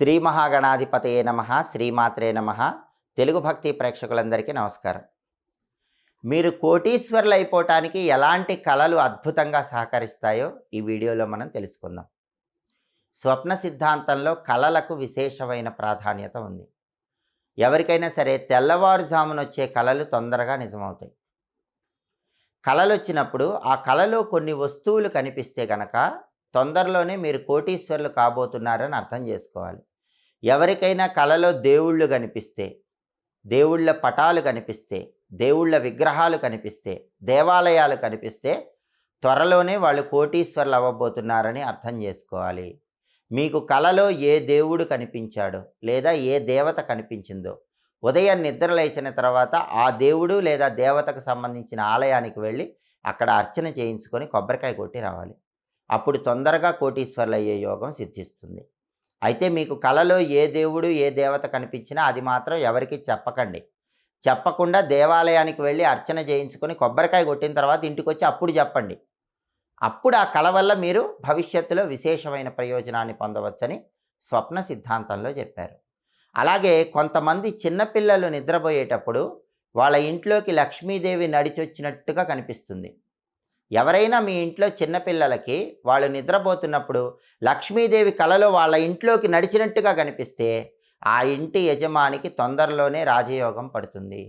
శ్రీ మహాగణాధిపతయే నమ శ్రీమాత్రే నమ. తెలుగు భక్తి ప్రేక్షకులందరికీ నమస్కారం. మీరు కోటీశ్వరులు అయిపోవటానికి ఎలాంటి కళలు అద్భుతంగా సహకరిస్తాయో ఈ వీడియోలో మనం తెలుసుకుందాం. స్వప్న సిద్ధాంతంలో కళలకు విశేషమైన ప్రాధాన్యత ఉంది. ఎవరికైనా సరే తెల్లవారుజామున వచ్చే కళలు తొందరగా నిజమవుతాయి. కళలు వచ్చినప్పుడు ఆ కళలో కొన్ని వస్తువులు కనిపిస్తే గనక తొందరలోనే మీరు కోటీశ్వరులు కాబోతున్నారని అర్థం చేసుకోవాలి. ఎవరికైనా కళలో దేవుళ్ళు కనిపిస్తే దేవుళ్ళ పటాలు కనిపిస్తే దేవుళ్ళ విగ్రహాలు కనిపిస్తే దేవాలయాలు కనిపిస్తే త్వరలోనే వాళ్ళు కోటీశ్వరులు అవ్వబోతున్నారని అర్థం చేసుకోవాలి. మీకు కలలో ఏ దేవుడు కనిపించాడో లేదా ఏ దేవత కనిపించిందో ఉదయం నిద్ర లేచిన తర్వాత ఆ దేవుడు లేదా దేవతకు సంబంధించిన ఆలయానికి వెళ్ళి అక్కడ అర్చన చేయించుకొని కొబ్బరికాయ కొట్టి రావాలి. అప్పుడు తొందరగా కోటీశ్వర్లు అయ్యే యోగం సిద్ధిస్తుంది. అయితే మీకు కలలో ఏ దేవుడు ఏ దేవత కనిపించినా అది మాత్రం ఎవరికి చెప్పకండి. చెప్పకుండా దేవాలయానికి వెళ్ళి అర్చన చేయించుకొని కొబ్బరికాయ కొట్టిన తర్వాత ఇంటికి వచ్చి అప్పుడు చెప్పండి. అప్పుడు ఆ కళ వల్ల మీరు భవిష్యత్తులో విశేషమైన ప్రయోజనాన్ని పొందవచ్చని స్వప్న సిద్ధాంతంలో చెప్పారు. అలాగే కొంతమంది చిన్నపిల్లలు నిద్రపోయేటప్పుడు వాళ్ళ ఇంట్లోకి లక్ష్మీదేవి నడిచొచ్చినట్టుగా కనిపిస్తుంది. ఎవరైనా మీ ఇంట్లో చిన్నపిల్లలకి వాళ్ళు నిద్రపోతున్నప్పుడు లక్ష్మీదేవి కలలో వాళ్ళ ఇంట్లోకి నడిచినట్టుగా కనిపిస్తే ఆ ఇంటి యజమానికి తొందరలోనే రాజయోగం పడుతుంది.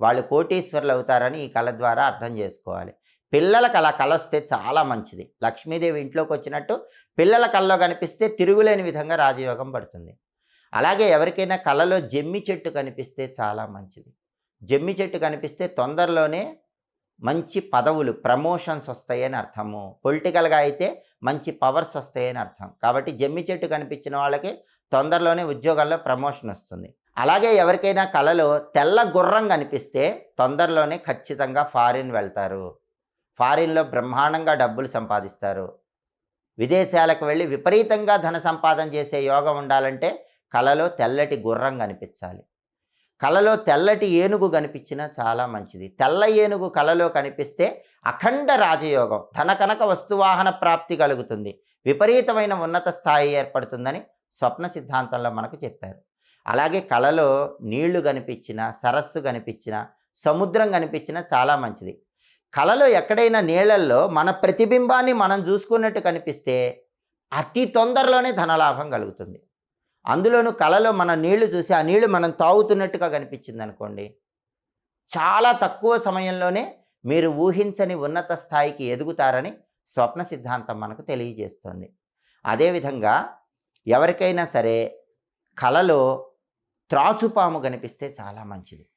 వాళ్ళు కోటీశ్వరులు అవుతారని ఈ కళ ద్వారా అర్థం చేసుకోవాలి. పిల్లలకు అలా కలస్తే చాలా మంచిది. లక్ష్మీదేవి ఇంట్లోకి వచ్చినట్టు పిల్లల కళ్ళలో కనిపిస్తే తిరుగులేని విధంగా రాజయోగం పడుతుంది. అలాగే ఎవరికైనా కళలో జమ్మి చెట్టు కనిపిస్తే చాలా మంచిది. జమ్మి చెట్టు కనిపిస్తే తొందరలోనే మంచి పదవులు ప్రమోషన్స్ వస్తాయని అర్థము. పొలిటికల్గా అయితే మంచి పవర్స్ వస్తాయని అర్థం. కాబట్టి జమ్మి చెట్టు కనిపించిన వాళ్ళకి తొందరలోనే ఉద్యోగాల్లో ప్రమోషన్ వస్తుంది. అలాగే ఎవరికైనా కళలో తెల్ల గుర్రం కనిపిస్తే తొందరలోనే ఖచ్చితంగా ఫారిన్ వెళ్తారు. ఫారిన్లో బ్రహ్మాండంగా డబ్బులు సంపాదిస్తారు. విదేశాలకు వెళ్ళి విపరీతంగా ధన సంపాదన చేసే యోగం ఉండాలంటే కళలో తెల్లటి గుర్రం కనిపించాలి. కళలో తెల్లటి ఏనుగు కనిపించినా చాలా మంచిది. తెల్ల ఏనుగు కళలో కనిపిస్తే అఖండ రాజయోగం ధన కనక వస్తువాహన ప్రాప్తి కలుగుతుంది. విపరీతమైన ఉన్నత స్థాయి ఏర్పడుతుందని స్వప్న సిద్ధాంతంలో మనకు చెప్పారు. అలాగే కళలో నీళ్ళు కనిపించిన సరస్సు కనిపించిన సముద్రం కనిపించిన చాలా మంచిది. కళలో ఎక్కడైనా నీళ్ళల్లో మన ప్రతిబింబాన్ని మనం చూసుకున్నట్టు కనిపిస్తే అతి తొందరలోనే ధనలాభం కలుగుతుంది. అందులోనూ కళలో మన నీళ్ళు చూసి ఆ నీళ్ళు మనం తాగుతున్నట్టుగా కనిపించింది అనుకోండి చాలా తక్కువ సమయంలోనే మీరు ఊహించని ఉన్నత స్థాయికి ఎదుగుతారని స్వప్న సిద్ధాంతం మనకు తెలియజేస్తుంది. అదేవిధంగా ఎవరికైనా సరే కళలో త్రాచుపాము కనిపిస్తే చాలా మంచిది.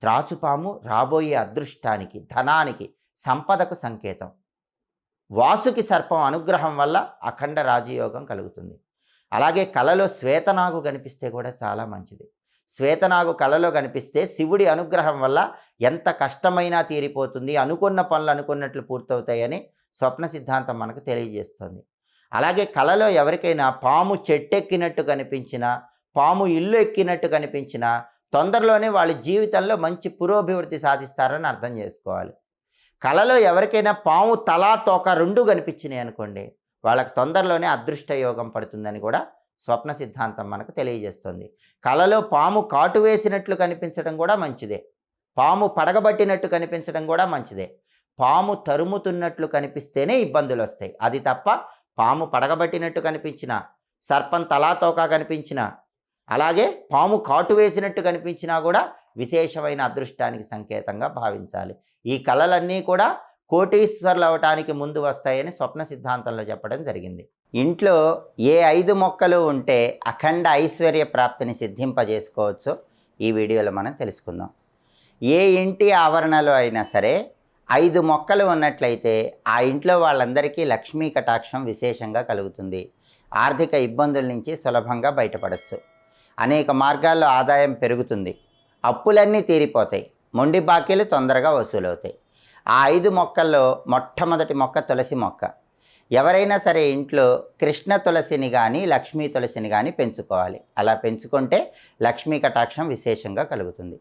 త్రాచుపాము రాబోయే అదృష్టానికి ధనానికి సంపదకు సంకేతం. వాసుకి సర్పం అనుగ్రహం వల్ల అఖండ రాజయోగం కలుగుతుంది. అలాగే కళలో శ్వేతనాగు కనిపిస్తే కూడా చాలా మంచిది. శ్వేతనాగు కళలో కనిపిస్తే శివుడి అనుగ్రహం వల్ల ఎంత కష్టమైనా తీరిపోతుంది అనుకున్న పనులు అనుకున్నట్లు పూర్తవుతాయని స్వప్న సిద్ధాంతం మనకు తెలియజేస్తుంది. అలాగే కళలో ఎవరికైనా పాము చెట్టెక్కినట్టు కనిపించినా పాము ఇల్లు ఎక్కినట్టు కనిపించినా తొందరలోనే వాళ్ళ జీవితంలో మంచి పురోభివృద్ధి సాధిస్తారని అర్థం చేసుకోవాలి. కళలో ఎవరికైనా పాము తలా తోక రెండు కనిపించినాయి అనుకోండి వాళ్ళకి తొందరలోనే అదృష్ట యోగం పడుతుందని కూడా స్వప్న సిద్ధాంతం మనకు తెలియజేస్తుంది. కళలో పాము కాటు వేసినట్లు కనిపించడం కూడా మంచిదే. పాము పడగబట్టినట్టు కనిపించడం కూడా మంచిదే. పాము తరుముతున్నట్లు కనిపిస్తేనే ఇబ్బందులు వస్తాయి. అది తప్ప పాము పడగబట్టినట్టు కనిపించిన సర్పం తలాతోక కనిపించిన అలాగే పాము కాటు వేసినట్టు కనిపించినా కూడా విశేషమైన అదృష్టానికి సంకేతంగా భావించాలి. ఈ కళలన్నీ కూడా కోటీశ్వర్లు అవటానికి ముందు వస్తాయని స్వప్న సిద్ధాంతంలో చెప్పడం జరిగింది. ఇంట్లో ఏ ఐదు మొక్కలు ఉంటే అఖండ ఐశ్వర్య ప్రాప్తిని సిద్ధింపజేసుకోవచ్చో. ఈ వీడియోలో మనం తెలుసుకుందాం. ఏ ఇంటి ఆవరణలో అయినా సరే ఐదు మొక్కలు ఉన్నట్లయితే ఆ ఇంట్లో వాళ్ళందరికీ లక్ష్మీ కటాక్షం విశేషంగా కలుగుతుంది. ఆర్థిక ఇబ్బందుల నుంచి సులభంగా బయటపడవచ్చు అనేక మార్గాల్లో ఆదాయం పెరుగుతుంది. అప్పులన్నీ తీరిపోతాయి. మొండి బాకీలు తొందరగా వసూలవుతాయి. ఆ ఐదు మొక్కల్లో మొట్టమొదటి మొక్క తులసి మొక్క. ఎవరైనా సరే ఇంట్లో కృష్ణ తులసిని కానీ లక్ష్మీ తులసిని కానీ పెంచుకోవాలి. అలా పెంచుకుంటే లక్ష్మీ కటాక్షం విశేషంగా కలుగుతుంది.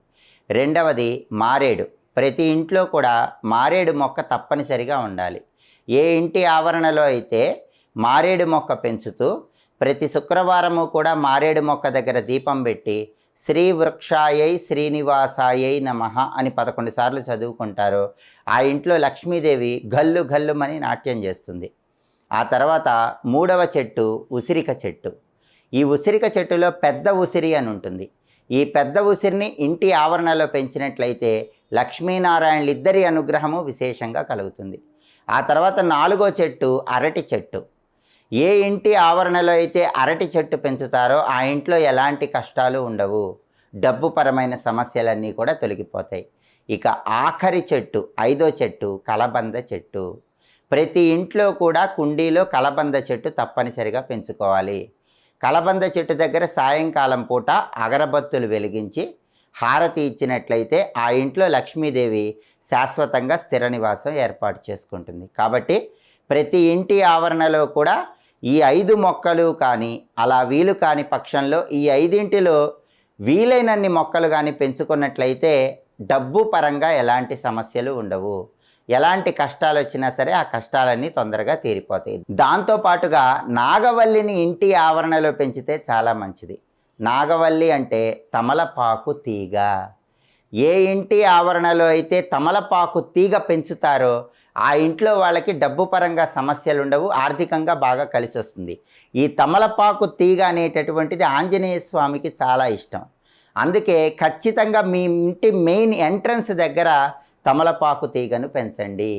రెండవది మారేడు. ప్రతి ఇంట్లో కూడా మారేడు మొక్క తప్పనిసరిగా ఉండాలి. ఏ ఇంటి ఆవరణలో అయితే మారేడు మొక్క పెంచుతూ ప్రతి శుక్రవారము కూడా మారేడు మొక్క దగ్గర దీపం పెట్టి శ్రీ వృక్షాయై శ్రీనివాసాయై నమ అని పదకొండు సార్లు చదువుకుంటారు ఆ ఇంట్లో లక్ష్మీదేవి గల్లు గల్లుమని నాట్యం చేస్తుంది. ఆ తర్వాత మూడవ చెట్టు ఉసిరిక చెట్టు. ఈ ఉసిరిక చెట్టులో పెద్ద ఉసిరి అని ఉంటుంది. ఈ పెద్ద ఉసిరిని ఇంటి ఆవరణలో పెంచినట్లయితే లక్ష్మీనారాయణలిద్దరి అనుగ్రహము విశేషంగా కలుగుతుంది. ఆ తర్వాత నాలుగో చెట్టు అరటి చెట్టు. ఏ ఇంటి ఆవరణలో అయితే అరటి చెట్టు పెంచుతారో ఆ ఇంట్లో ఎలాంటి కష్టాలు ఉండవు. డబ్బు పరమైన సమస్యలన్నీ కూడా తొలగిపోతాయి. ఇక ఆఖరి చెట్టు ఐదో చెట్టు కలబంద చెట్టు. ప్రతి ఇంట్లో కూడా కుండీలో కలబంద చెట్టు తప్పనిసరిగా పెంచుకోవాలి. కలబంద చెట్టు దగ్గర సాయంకాలం పూట అగరబత్తులు వెలిగించి హారతి ఇచ్చినట్లయితే ఆ ఇంట్లో లక్ష్మీదేవి శాశ్వతంగా స్థిర నివాసం ఏర్పాటు చేసుకుంటుంది. కాబట్టి ప్రతి ఇంటి ఆవరణలో కూడా ఈ ఐదు మొక్కలు కానీ అలా వీలు కాని పక్షంలో ఈ ఐదింటిలో వీలైనన్ని మొక్కలు కానీ పెంచుకున్నట్లయితే డబ్బు పరంగా ఎలాంటి సమస్యలు ఉండవు. ఎలాంటి కష్టాలు వచ్చినా సరే ఆ కష్టాలన్నీ తొందరగా తీరిపోతాయి. దాంతో పాటుగా నాగవల్లిని ఇంటి ఆవరణలో పెంచితే చాలా మంచిది. నాగవల్లి అంటే తమలపాకు తీగ. ఏ ఇంటి ఆవరణలో అయితే తమలపాకు తీగ పెంచుతారో ఆ ఇంట్లో వాళ్ళకి డబ్బు పరంగా సమస్యలు ఉండవు ఆర్థికంగా బాగా కలిసి వస్తుంది ఈ తమలపాకు తీగ అనేటటువంటిది ఆంజనేయ స్వామికి చాలా ఇష్టం. అందుకే ఖచ్చితంగా మీ ఇంటి మెయిన్ ఎంట్రన్స్ దగ్గర తమలపాకు తీగను పెంచండి.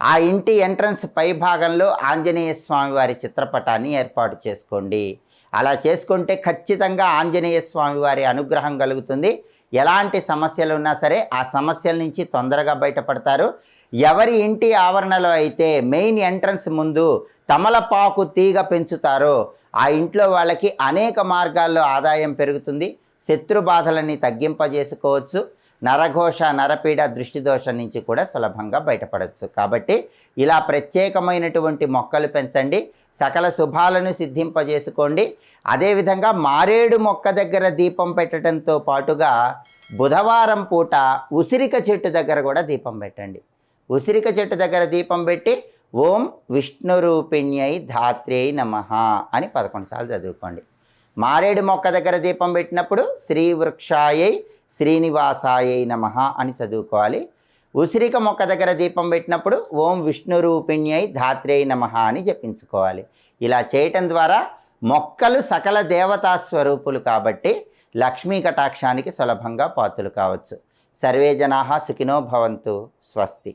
ఆ ఇంటి ఎంట్రన్స్ పై భాగంలో ఆంజనేయ స్వామి వారి చిత్రపటాన్ని ఏర్పాటు చేసుకోండి. అలా చేసుకుంటే ఖచ్చితంగా ఆంజనేయ స్వామి వారి అనుగ్రహం కలుగుతుంది. ఎలాంటి సమస్యలు ఉన్నా సరే ఆ సమస్యల నుంచి తొందరగా బయటపడతారు. ఎవరి ఇంటి ఆవరణలో అయితే మెయిన్ ఎంట్రన్స్ ముందు తమలపాకు తీగ పెంచుతారో ఆ ఇంట్లో వాళ్ళకి అనేక మార్గాల్లో ఆదాయం పెరుగుతుంది. శత్రు బాధలని తగ్గింపజేసుకోవచ్చు. నరఘోష నరపీడ దృష్టి దోషం నుంచి కూడా సులభంగా బయటపడవచ్చు కాబట్టి ఇలా ప్రత్యేకమైనటువంటి మొక్కలు పెంచండి సకల శుభాలను సిద్ధింపజేసుకోండి. అదేవిధంగా మారేడు మొక్క దగ్గర దీపం పెట్టడంతో పాటుగా బుధవారం పూట ఉసిరిక చెట్టు దగ్గర కూడా దీపం పెట్టండి. ఉసిరిక చెట్టు దగ్గర దీపం పెట్టి ఓం విష్ణురూపిణ్యై ధాత్రేయ నమ అని పదకొండు సార్లు చదువుకోండి. మారేడు మొక్క దగ్గర దీపం పెట్టినప్పుడు శ్రీ వృక్షాయై శ్రీనివాసాయై నమ అని చదువుకోవాలి. ఉసిరిక మొక్క దగ్గర దీపం పెట్టినప్పుడు ఓం విష్ణు రూపిణ్యై ధాత్రేయ నమ అని జపించుకోవాలి. ఇలా చేయటం ద్వారా మొక్కలు సకల దేవతా స్వరూపులు కాబట్టి లక్ష్మీ కటాక్షానికి సులభంగా పాత్రలు కావచ్చు. సర్వే జనా సుఖినో భవంతు. స్వస్తి.